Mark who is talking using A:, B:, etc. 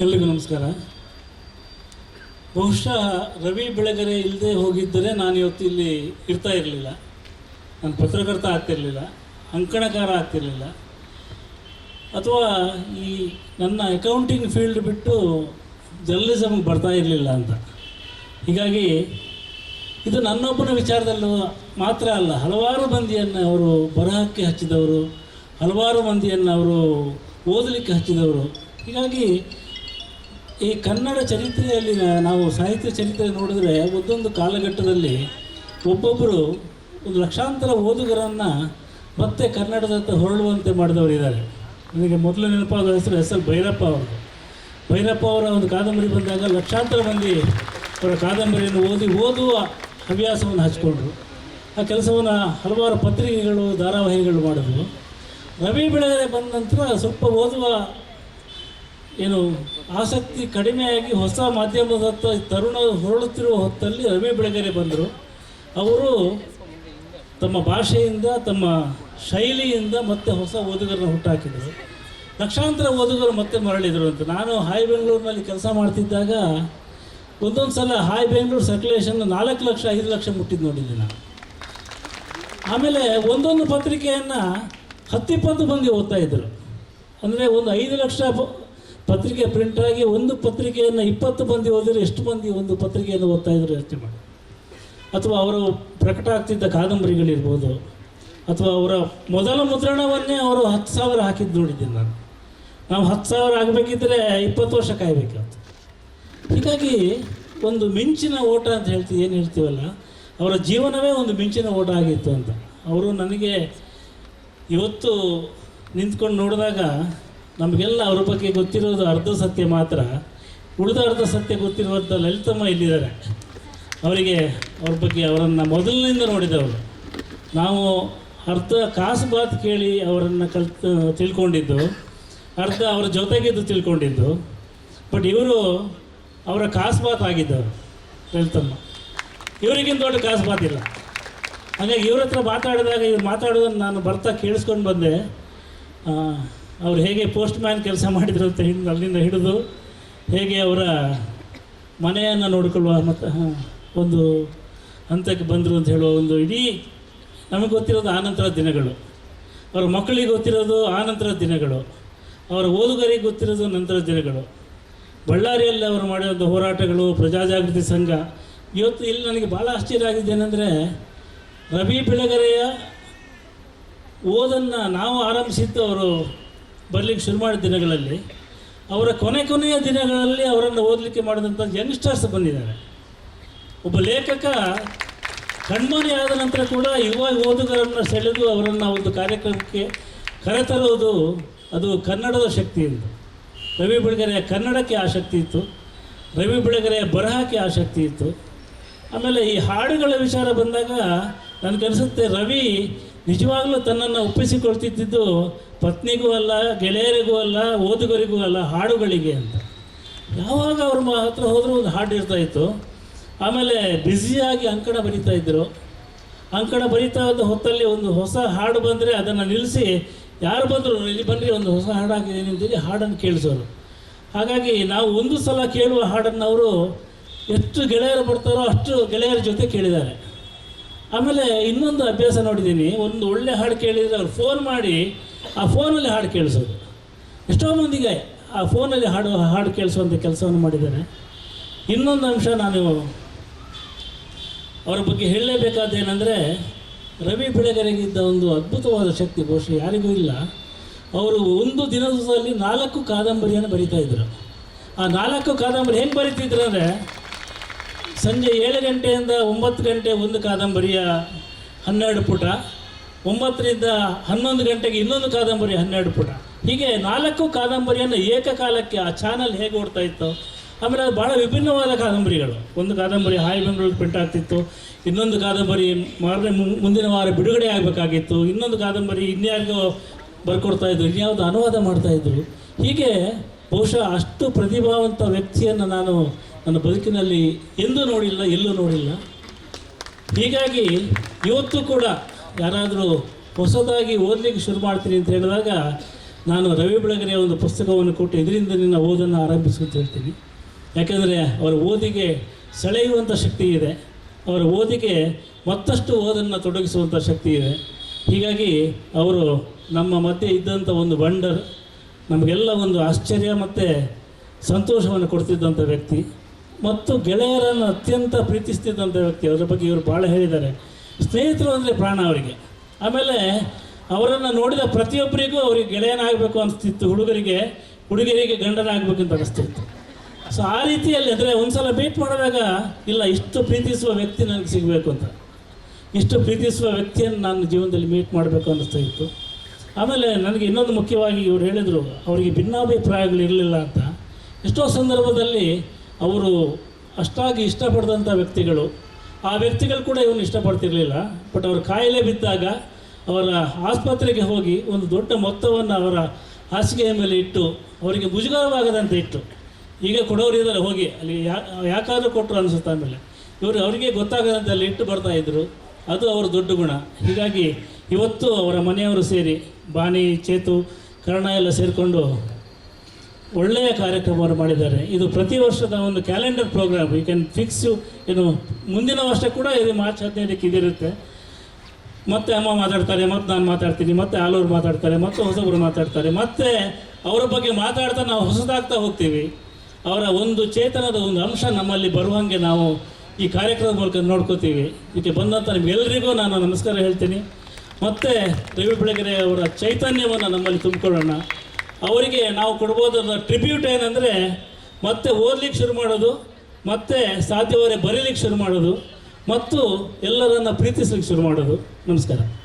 A: ಎಲ್ರಿಗೂ ನಮಸ್ಕಾರ. ಬಹುಶಃ ರವಿ ಬೆಳಗರೆ ಇಲ್ಲದೆ ಹೋಗಿದ್ದರೆ ನಾನು ಇವತ್ತು ಇಲ್ಲಿ ಇರ್ತಾ ಇರಲಿಲ್ಲ. ನಾನು ಪತ್ರಕರ್ತ ಆಗ್ತಿರಲಿಲ್ಲ, ಅಂಕಣಕಾರ ಆಗ್ತಿರಲಿಲ್ಲ. ಅಥವಾ ಈ ನನ್ನ ಅಕೌಂಟಿಂಗ್ ಫೀಲ್ಡ್ ಬಿಟ್ಟು ಜರ್ನಲಿಸಮ್ಗೆ ಬರ್ತಾ ಇರಲಿಲ್ಲ ಅಂತ. ಹೀಗಾಗಿ ಇದು ನನ್ನೊಬ್ಬನ ವಿಚಾರದಲ್ಲೂ ಮಾತ್ರ ಅಲ್ಲ, ಹಲವಾರು ಮಂದಿಯನ್ನು ಅವರು ಬರಹಕ್ಕೆ ಹಚ್ಚಿದವರು, ಹಲವಾರು ಮಂದಿಯನ್ನು ಅವರು ಓದಲಿಕ್ಕೆ ಹಚ್ಚಿದವರು. ಹೀಗಾಗಿ ಈ ಕನ್ನಡ ಚರಿತ್ರೆಯಲ್ಲಿ ನಾವು ಸಾಹಿತ್ಯ ಚರಿತ್ರೆ ನೋಡಿದ್ರೆ ಒಂದೊಂದು ಕಾಲಘಟ್ಟದಲ್ಲಿ ಒಬ್ಬೊಬ್ಬರು ಒಂದು ಲಕ್ಷಾಂತರ ಓದುಗರನ್ನು ಮತ್ತೆ ಕನ್ನಡದತ್ತ ಹೊರಳುವಂತೆ ಮಾಡಿದವರು ಇದ್ದಾರೆ. ನನಗೆ ಮೊದಲು ನೆನಪಾದ ಹೆಸರು ಎಸ್ ಎಲ್ ಭೈರಪ್ಪ ಅವರು. ಭೈರಪ್ಪ ಅವರ ಒಂದು ಕಾದಂಬರಿ ಬಂದಾಗ ಲಕ್ಷಾಂತರ ಮಂದಿ ಅವರ ಕಾದಂಬರಿಯನ್ನು ಓದಿ ಓದುವ ಹವ್ಯಾಸವನ್ನು ಹಚ್ಕೊಂಡ್ರು ಆ ಕೆಲಸವನ್ನು ಹಲವಾರು ಪತ್ರಿಕೆಗಳು, ಧಾರಾವಾಹಿಗಳು ಮಾಡಿದ್ರು ರವಿ ಬೆಳಗೆರೆ ಬಂದ ನಂತರ ಸ್ವಲ್ಪ ಓದುವ ಏನು ಆಸಕ್ತಿ ಕಡಿಮೆಯಾಗಿ ಹೊಸ ಮಾಧ್ಯಮದತ್ತ ತರುಣ ಹೊರಳುತ್ತಿರುವ ಹೊತ್ತಲ್ಲಿ ರವಿ ಬೆಳಗೆರೆ ಬಂದರು. ಅವರು ತಮ್ಮ ಭಾಷೆಯಿಂದ, ತಮ್ಮ ಶೈಲಿಯಿಂದ ಮತ್ತೆ ಹೊಸ ಓದುಗರನ್ನ ಹುಟ್ಟಾಕಿದರು. ಲಕ್ಷಾಂತರ ಓದುಗರು ಮತ್ತೆ ಮರಳಿದರು ಅಂತ. ನಾನು ಹಾಯ್ ಬೆಂಗಳೂರಿನಲ್ಲಿ ಕೆಲಸ ಮಾಡ್ತಿದ್ದಾಗ ಒಂದೊಂದು ಸಲ ಹಾಯ್ ಬೆಂಗಳೂರು ಸರ್ಕ್ಯುಲೇಷನ್ ನಾಲ್ಕು ಲಕ್ಷ, ಐದು ಲಕ್ಷ ಮುಟ್ಟಿದ್ದು ನೋಡಿದ್ದೆ ನಾನು. ಆಮೇಲೆ ಒಂದೊಂದು ಪತ್ರಿಕೆಯನ್ನು ಹತ್ತಿಪ್ಪತ್ತು ಮಂದಿ ಓದ್ತಾ ಇದ್ದರು ಅಂದರೆ ಒಂದು ಐದು ಲಕ್ಷ ಪತ್ರಿಕೆ ಪ್ರಿಂಟ್ ಆಗಿ ಒಂದು ಪತ್ರಿಕೆಯನ್ನು ಇಪ್ಪತ್ತು ಮಂದಿ ಓದಿದ್ರೆ ಎಷ್ಟು ಮಂದಿ ಒಂದು ಪತ್ರಿಕೆಯನ್ನು ಓದ್ತಾ ಇದ್ರು ಯೋಚನೆ ಮಾಡಿ. ಅಥವಾ ಅವರು ಪ್ರಕಟ ಆಗ್ತಿದ್ದ ಕಾದಂಬರಿಗಳಿರ್ಬೋದು, ಅಥವಾ ಅವರ ಮೊದಲ ಮುದ್ರಣವನ್ನೇ ಅವರು ಹತ್ತು ಸಾವಿರ ಹಾಕಿದ್ದು ನೋಡಿದ್ದೀನಿ ನಾನು. ನಾವು ಹತ್ತು ಸಾವಿರ ಆಗಬೇಕಿದ್ರೆ ಇಪ್ಪತ್ತು ವರ್ಷ ಕಾಯಬೇಕಾಗ್ತದೆ. ಹೀಗಾಗಿ ಒಂದು ಮಿಂಚಿನ ಓಟ ಅಂತ ಹೇಳ್ತೀವಿ ಏನು ಹೇಳ್ತೀವಲ್ಲ, ಅವರ ಜೀವನವೇ ಒಂದು ಮಿಂಚಿನ ಓಟ ಆಗಿತ್ತು ಅಂತ. ಅವರು ನನಗೆ ಇವತ್ತು ನಿಂತ್ಕೊಂಡು ನೋಡಿದಾಗ ನಮಗೆಲ್ಲ ಅವ್ರ ಬಗ್ಗೆ ಗೊತ್ತಿರೋದು ಅರ್ಧ ಸತ್ಯ ಮಾತ್ರ. ಉಳಿದ ಅರ್ಧ ಸತ್ಯ ಗೊತ್ತಿರುವಂಥ ಲಲಿತಮ್ಮ ಇಲ್ಲಿದ್ದಾರೆ. ಅವರಿಗೆ ಅವ್ರ ಬಗ್ಗೆ ಅವರನ್ನು ಮೊದಲಿನಿಂದ ನೋಡಿದವರು. ನಾವು ಅರ್ಧ ಕಾಸು ಬಾತ್ ಕೇಳಿ ಅವರನ್ನು ಕಲ್ತು, ತಿಳ್ಕೊಂಡಿದ್ದು, ಅರ್ಧ ಅವರ ಜೊತೆಗಿದ್ದು ತಿಳ್ಕೊಂಡಿದ್ದು. ಬಟ್ ಇವರು ಅವರ ಕಾಸು ಬಾತ್ ಆಗಿದ್ದವರು, ಲಲಿತಮ್ಮ. ಇವರಿಗಿಂತ ದೊಡ್ಡ ಕಾಸು ಬಾತಿಲ್ಲ ಹಾಗಾಗಿ ಇವ್ರ ಹತ್ರ ಮಾತಾಡಿದಾಗ ಇವ್ರು ಮಾತಾಡೋದನ್ನು ನಾನು ಬರ್ತಾ ಕೇಳಿಸ್ಕೊಂಡು ಬಂದೆ. ಅವ್ರು ಹೇಗೆ ಪೋಸ್ಟ್ ಮ್ಯಾನ್ ಕೆಲಸ ಮಾಡಿದ್ರು ಅಂತ ಹಿಂದೆ ಅಲ್ಲಿಂದ ಹಿಡಿದು ಹೇಗೆ ಅವರ ಮನೆಯನ್ನು ನೋಡಿಕೊಳ್ಳುವ ಮತ್ತು ಒಂದು ಹಂತಕ್ಕೆ ಬಂದರು ಅಂತ ಹೇಳುವ ಒಂದು ಇಡೀ ನಮಗೆ ಗೊತ್ತಿರೋದು ಆನಂತರ ದಿನಗಳು. ಅವರ ಮಕ್ಕಳಿಗೆ ಗೊತ್ತಿರೋದು ಆನಂತರ ದಿನಗಳು. ಅವರ ಓದುಗರಿಗೆ ಗೊತ್ತಿರೋದು ನಂತರ ದಿನಗಳು. ಬಳ್ಳಾರಿಯಲ್ಲಿ ಅವರು ಮಾಡಿದಂಥ ಹೋರಾಟಗಳು, ಪ್ರಜಾಜಾಗೃತಿ ಸಂಘ, ಇವತ್ತು ಇಲ್ಲಿ ನನಗೆ ಭಾಳ ಆಶ್ಚರ್ಯ ಆಗಿದೆ ಏನಂದರೆ, ರವಿ ಬೆಳಗರೆಯ ಓದನ್ನು ನಾವು ಆರಂಭಿಸಿದ್ದು ಅವರು ಬರಲಿಕ್ಕೆ ಶುರು ಮಾಡಿದ ದಿನಗಳಲ್ಲಿ, ಅವರ ಕೊನೆ ಕೊನೆಯ ದಿನಗಳಲ್ಲಿ ಅವರನ್ನು ಓದಲಿಕ್ಕೆ ಮಾಡಿದಂಥ ಯಂಗ್ಸ್ಟರ್ಸ್ ಬಂದಿದ್ದಾರೆ. ಒಬ್ಬ ಲೇಖಕ ಕಣ್ಮನೆ ಆದ ನಂತರ ಕೂಡ ಯುವ ಓದುಗರನ್ನು ಸೆಳೆದು ಅವರನ್ನು ಒಂದು ಕಾರ್ಯಕ್ರಮಕ್ಕೆ ಕರೆತರುವುದು ಅದು ಕನ್ನಡದ ಶಕ್ತಿ ಎಂದು. ರವಿ ಬೆಳಗೆರೆಯ ಕನ್ನಡಕ್ಕೆ ಆಸಕ್ತಿ ಇತ್ತು. ರವಿ ಬೆಳಗೆರೆಯ ಬರಹಕ್ಕೆ ಆಸಕ್ತಿ ಇತ್ತು. ಆಮೇಲೆ ಈ ಹಾಡುಗಳ ವಿಚಾರ ಬಂದಾಗ ನನಗನ್ಸುತ್ತೆ, ರವಿ ನಿಜವಾಗ್ಲೂ ತನ್ನನ್ನು ಒಪ್ಪಿಸಿಕೊಳ್ತಿದ್ದಿದ್ದು ಪತ್ನಿಗೂ ಅಲ್ಲ, ಗೆಳೆಯರಿಗೂ ಅಲ್ಲ, ಓದುಗರಿಗೂ ಅಲ್ಲ, ಹಾಡುಗಳಿಗೆ ಅಂತ. ಯಾವಾಗ ಅವ್ರ ಮ- ಹತ್ರ ಹೋದರೂ ಒಂದು ಹಾಡು ಇರ್ತಾ ಇತ್ತು. ಆಮೇಲೆ ಬ್ಯುಸಿಯಾಗಿ ಅಂಕಣ ಬರಿತಾ ಇದ್ದರು ಅಂಕಣ ಬರಿತಾ ಇದ್ದ ಹೊತ್ತಲ್ಲಿ ಒಂದು ಹೊಸ ಹಾಡು ಬಂದರೆ ಅದನ್ನು ನಿಲ್ಲಿಸಿ ಯಾರು ಬಂದರು ಇಲ್ಲಿ ಬನ್ನಿ ಒಂದು ಹೊಸ ಹಾಡು ಹಾಕಿದ್ದೀನಿ ಅಂತೇಳಿ ಹಾಡನ್ನು ಕೇಳಿಸೋರು. ಹಾಗಾಗಿ ನಾವು ಒಂದು ಸಲ ಕೇಳುವ ಹಾಡನ್ನು ಅವರು ಎಷ್ಟು ಗೆಳೆಯರು ಬರ್ತಾರೋ ಅಷ್ಟು ಗೆಳೆಯರ ಜೊತೆ ಕೇಳಿದ್ದಾರೆ. ಆಮೇಲೆ ಇನ್ನೊಂದು ಅಭ್ಯಾಸ ನೋಡಿದ್ದೀನಿ, ಒಂದು ಒಳ್ಳೆ ಹಾಡು ಕೇಳಿದರೆ ಅವ್ರು ಫೋನ್ ಮಾಡಿ, ಆ ಫೋನಲ್ಲಿ ಹಾಡು ಕೇಳಿಸೋದು. ಎಷ್ಟೋ ಮಂದಿಗೆ ಆ ಫೋನಲ್ಲಿ ಹಾಡು ಹಾಡು ಕೇಳಿಸುವಂಥ ಕೆಲಸವನ್ನು ಮಾಡಿದ್ದಾರೆ. ಇನ್ನೊಂದು ಅಂಶ ನಾನು ಅವರ ಬಗ್ಗೆ ಹೇಳಲೇಬೇಕಾದೇನೆಂದರೆ ರವಿ ಬೆಳೆಗರೆಗಿದ್ದ ಒಂದು ಅದ್ಭುತವಾದ ಶಕ್ತಿ ಬಹುಶಃ ಯಾರಿಗೂ ಇಲ್ಲ. ಅವರು ಒಂದು ದಿನದಲ್ಲಿ ನಾಲ್ಕು ಕಾದಂಬರಿಯನ್ನು ಬರಿತಾ ಇದ್ದರು ಆ ನಾಲ್ಕು ಕಾದಂಬರಿ ಹೆಂಗೆ ಬರಿತಿದ್ರು ಅಂದರೆ ಸಂಜೆ ಏಳು ಗಂಟೆಯಿಂದ ಒಂಬತ್ತು ಗಂಟೆ ಒಂದು ಕಾದಂಬರಿಯ ಹನ್ನೆರಡು ಪುಟ, ಒಂಬತ್ತರಿಂದ ಹನ್ನೊಂದು ಗಂಟೆಗೆ ಇನ್ನೊಂದು ಕಾದಂಬರಿ ಹನ್ನೆರಡು ಪುಟ. ಹೀಗೆ ನಾಲ್ಕು ಕಾದಂಬರಿಯನ್ನು ಏಕಕಾಲಕ್ಕೆ ಆ ಚಾನಲ್ ಹೇಗೆ ಓಡ್ತಾ ಇತ್ತು, ಆಮೇಲೆ ಅದು ಭಾಳ ವಿಭಿನ್ನವಾದ ಕಾದಂಬರಿಗಳು. ಒಂದು ಕಾದಂಬರಿ ಹಾಯ್ ಬೆಂಗಳೂರು ಪ್ರಿಂಟ್ ಆಗ್ತಿತ್ತು, ಇನ್ನೊಂದು ಕಾದಂಬರಿ ಮಾರನೇ ಮುಂದಿನ ವಾರ ಬಿಡುಗಡೆ ಆಗಬೇಕಾಗಿತ್ತು, ಇನ್ನೊಂದು ಕಾದಂಬರಿ ಇನ್ಯಾರಿಗೋ ಬರ್ಕೊಡ್ತಾ ಇದ್ರು, ಇನ್ಯಾವುದು ಅನುವಾದ ಮಾಡ್ತಾ ಇದ್ರು. ಹೀಗೆ ಬಹುಶಃ ಅಷ್ಟು ಪ್ರತಿಭಾವಂತ ವ್ಯಕ್ತಿಯನ್ನು ನಾನು ನನ್ನ ಬದುಕಿನಲ್ಲಿ ಎಂದೂ ನೋಡಿಲ್ಲ, ಎಲ್ಲೂ ನೋಡಿಲ್ಲ. ಹೀಗಾಗಿ ಇವತ್ತು ಕೂಡ ಯಾರಾದರೂ ಹೊಸದಾಗಿ ಓದಲಿಕ್ಕೆ ಶುರು ಮಾಡ್ತೀನಿ ಅಂತ ಹೇಳಿದಾಗ ನಾನು ರವಿ ಬೆಳಗರೆಯ ಒಂದು ಪುಸ್ತಕವನ್ನು ಕೊಟ್ಟು ಇದರಿಂದ ನಿನ್ನ ಓದನ್ನು ಆರಂಭಿಸು ಅಂತ ಹೇಳ್ತೀನಿ. ಯಾಕೆಂದರೆ ಅವರ ಓದಿಗೆ ಸೆಳೆಯುವಂಥ ಶಕ್ತಿ ಇದೆ. ಅವರ ಓದಿಗೆ ಮತ್ತಷ್ಟು ಓದನ್ನು ತೊಡಗಿಸುವಂಥ ಶಕ್ತಿ ಇದೆ. ಹೀಗಾಗಿ ಅವರು ನಮ್ಮ ಮಧ್ಯೆ ಇದ್ದಂಥ ಒಂದು ವಂಡರ್ ನಮಗೆಲ್ಲ ಒಂದು ಆಶ್ಚರ್ಯ ಮತ್ತು ಸಂತೋಷವನ್ನು ಕೊಡ್ತಿದ್ದಂಥ ವ್ಯಕ್ತಿ. ಮತ್ತು ಗೆಳೆಯರನ್ನು ಅತ್ಯಂತ ಪ್ರೀತಿಸ್ತಿದ್ದಂಥ ವ್ಯಕ್ತಿ ಅದರ ಬಗ್ಗೆ ಇವರು ಭಾಳ ಹೇಳಿದ್ದಾರೆ. ಸ್ನೇಹಿತರು ಅಂದರೆ ಪ್ರಾಣ ಅವರಿಗೆ. ಆಮೇಲೆ ಅವರನ್ನು ನೋಡಿದ ಪ್ರತಿಯೊಬ್ಬರಿಗೂ ಅವರಿಗೆ ಗೆಳೆಯನಾಗಬೇಕು ಅನಿಸ್ತಿತ್ತು. ಹುಡುಗರಿಗೆ, ಹುಡುಗಿಯರಿಗೆ ಗಂಡನಾಗಬೇಕಂತ ಅನಿಸ್ತಿತ್ತು ಸೊ ಆ ರೀತಿಯಲ್ಲಿ ಅಂದರೆ ಒಂದ್ಸಲ ಮೀಟ್ ಮಾಡಿದಾಗ ಇಲ್ಲ, ಇಷ್ಟು ಪ್ರೀತಿಸುವ ವ್ಯಕ್ತಿ ನನಗೆ ಸಿಗಬೇಕು ಅಂತ. ಇಷ್ಟು ಪ್ರೀತಿಸುವ ವ್ಯಕ್ತಿಯನ್ನು ನಾನು ಜೀವನದಲ್ಲಿ ಮೀಟ್ ಮಾಡಬೇಕು ಅನ್ನಿಸ್ತಾ ಇತ್ತು. ಆಮೇಲೆ ನನಗೆ ಇನ್ನೊಂದು ಮುಖ್ಯವಾಗಿ ಇವರು ಹೇಳಿದರು, ಅವರಿಗೆ ಭಿನ್ನಾಭಿಪ್ರಾಯಗಳು ಇರಲಿಲ್ಲ ಅಂತ. ಎಷ್ಟೋ ಸಂದರ್ಭದಲ್ಲಿ ಅವರು ಅಷ್ಟಾಗಿ ಇಷ್ಟಪಡ್ದಂಥ ವ್ಯಕ್ತಿಗಳು. ಆ ವ್ಯಕ್ತಿಗಳು ಕೂಡ ಇವನು ಇಷ್ಟಪಡ್ತಿರಲಿಲ್ಲ. ಬಟ್ ಅವ್ರ ಕಾಯಿಲೆ ಬಿದ್ದಾಗ ಅವರ ಆಸ್ಪತ್ರೆಗೆ ಹೋಗಿ ಒಂದು ದೊಡ್ಡ ಮೊತ್ತವನ್ನು ಅವರ ಹಾಸಿಗೆಯ ಮೇಲೆ ಇಟ್ಟು ಅವರಿಗೆ ಮುಜುಗರವಾಗದಂತೆ ಇಟ್ಟು. ಈಗ ಕೊಡೋರು ಇದ್ದಾರೆ, ಹೋಗಿ. ಅಲ್ಲಿ ಯಾ, ಯಾಕಾದರೂ ಕೊಟ್ಟರು ಅನಿಸುತ್ತೆ ಆಮೇಲೆ. ಇವರು ಅವರಿಗೆ ಗೊತ್ತಾಗದಂತೆ ಅಲ್ಲಿ ಇಟ್ಟು ಬರ್ತಾ ಇದ್ದರು ಅದು ಅವರ ದೊಡ್ಡ ಗುಣ. ಹೀಗಾಗಿ ಇವತ್ತು ಅವರ ಮನೆಯವರು ಸೇರಿ ಬಾನಿ ಚೇತು, ಕರ್ಣ ಎಲ್ಲ ಸೇರಿಕೊಂಡು ಒಳ್ಳೆಯ ಕಾರ್ಯಕ್ರಮವನ್ನು ಮಾಡಿದ್ದಾರೆ. ಇದು ಪ್ರತಿ ವರ್ಷದ ಒಂದು calendar programme. You can fix you ಏನು ಮುಂದಿನ ವರ್ಷ ಕೂಡ ಇದು ಮಾರ್ಚ್ ಹದಿನೈದಕ್ಕೆ ಇದಿರುತ್ತೆ. ಮತ್ತೆ ಅಮ್ಮ ಮಾತಾಡ್ತಾರೆ, ಮತ್ತೆ ನಾನು ಮಾತಾಡ್ತೀನಿ, ಮತ್ತೆ ಆಲೂರು ಮಾತಾಡ್ತಾರೆ, ಮತ್ತೆ ಹೊಸಬ್ರು ಮಾತಾಡ್ತಾರೆ, ಮತ್ತೆ ಅವರ ಬಗ್ಗೆ ಮಾತಾಡ್ತಾ ನಾವು ಹೊಸದಾಗ್ತಾ ಹೋಗ್ತೀವಿ. ಅವರ ಒಂದು ಚೇತನದ ಒಂದು ಅಂಶ ನಮ್ಮಲ್ಲಿ ಬರುವಂಗೆ ನಾವು ಈ ಕಾರ್ಯಕ್ರಮದ ಮೂಲಕ ನೋಡ್ಕೋತೀವಿ. ಇದಕ್ಕೆ ಬಂದಂಥ ನಿಮಗೆಲ್ಲರಿಗೂ ನಾನು ನಮಸ್ಕಾರ ಹೇಳ್ತೀನಿ. ಮತ್ತೆ ರವಿ ಬೆಳಗೆರೆ ಅವರ ಚೈತನ್ಯವನ್ನು ನಮ್ಮಲ್ಲಿ ತುಂಬಿಕೊಳ್ಳೋಣ. ಅವರಿಗೆ ನಾವು ಕೊಡ್ಬೋದಾದ ಟ್ರಿಬ್ಯೂಟ್ ಏನಂದರೆ ಮತ್ತೆ ಓದ್ಲಿಕ್ಕೆ ಶುರು ಮಾಡೋದು, ಮತ್ತೆ ಸಾಧ್ಯವಾದರೆ ಬರೀಲಿಕ್ಕೆ ಶುರು ಮಾಡೋದು, ಮತ್ತು ಎಲ್ಲರನ್ನ ಪ್ರೀತಿಸ್ಲಿಕ್ಕೆ ಶುರು ಮಾಡೋದು. ನಮಸ್ಕಾರ.